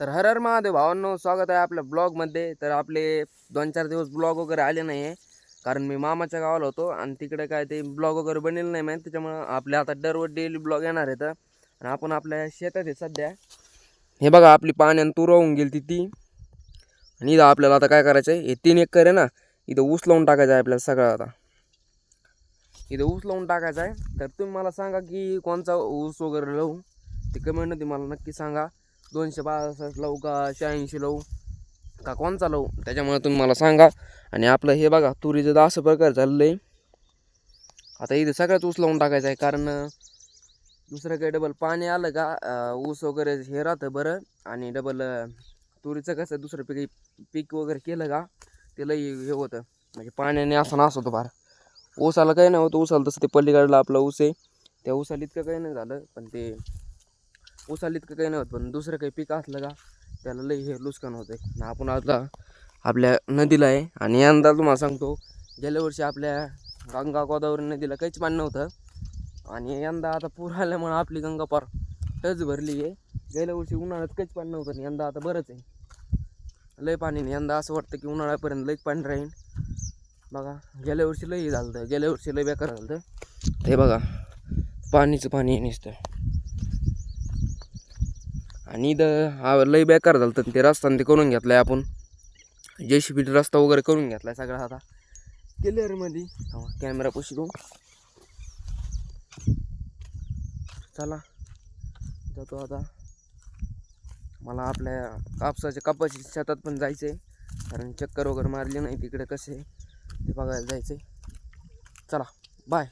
तर हर हर महादेव भावांनो स्वागत आहे आपल्या ब्लॉगमध्ये. तर आपले दोन चार दिवस ब्लॉग वगैरे आले नाही आहे कारण मी मामाच्या गावाला होतो आणि तिकडे काय ते ब्लॉग वगैरे बनेल नाही माहीत त्याच्यामुळं आपल्या आता दररोज डेली ब्लॉग येणार आहेत. आणि आपण आपल्या शेतात आहे सध्या. हे बघा आपली पाण्यानं तूर होऊन गेली ती ती. आणि इथं आपल्याला आता काय करायचं आहे हे तीन एकर आहे ना इथं ऊस लावून टाकायचं आहे आपल्याला सगळं आता. इथं ऊस लावून टाकायचा आहे. तर तुम्ही मला सांगा की कोणचा ऊस वगैरे लावू? ते कमेंटमध्ये मला नक्की सांगा. दोनशे बासष्ट लावू का? शहाऐंशी लावू? का कोणचा लावू? त्याच्यामुळे तुम्ही मला सांगा. आणि आपलं हे बघा तुरीचं तर असं प्रकार झालेलं आहे. आता इथं सगळ्याच ऊस लावून टाकायचं आहे कारण दुसरं काही डबल पाणी आलं का ऊस वगैरे हे राहतं बरं. आणि डबल तुरीचं कसं दुसरं पीक पीक वगैरे केलं का ते लई हे होतं. म्हणजे पाण्याने असं नास होतं फार. ऊसाला काही नाही होतं. ऊसाला तसं ते पलीकडला आपलं ऊस आहे. त्या ऊसाला इतकं काही नाही झालं. पण ते ऊसाला इतकं काही नाही होत पण दुसरं काही पीक असलं का त्याला लई हे नुकसान होतं आहे आपण आता आपल्या नदीला आहे आणि यंदा तुम्हाला सांगतो गेल्या वर्षी आपल्या गंगा गोदावरी नदीला काहीच पाणी नव्हतं. आणि यंदा आता पूर आल्यामुळं आपली गंगा पार टच भरली आहे. गेल्या वर्षी उन्हाळ्यात काहीच पाणी नव्हतं आणि यंदा आता बरंच आहे. लय पाणी नाही यंदा असं वाटतं की उन्हाळ्यापर्यंत लईच पाणी राहील. बघा गेल्या वर्षी लई झालं होतं गेल्या वर्षी लई बेकार झालं होतं. हे बघा पाणीचं पाणी निसतं. आणि इथं हा लई बेकार झालं तर ते रस्ता ते करून घेतलाय आपण. जे सी बी रस्ता वगैरे करून घेतला आहे सगळा आता. मध्ये. कॅमेरा पशी घेऊन चला जातो आता. मला आपल्या कापसाच्या कापाची शेतात पण जायचं आहे कारण चक्कर वगैरे मारली नाही तिकडे कसे. ते बघायला जायचं आहे चला बाय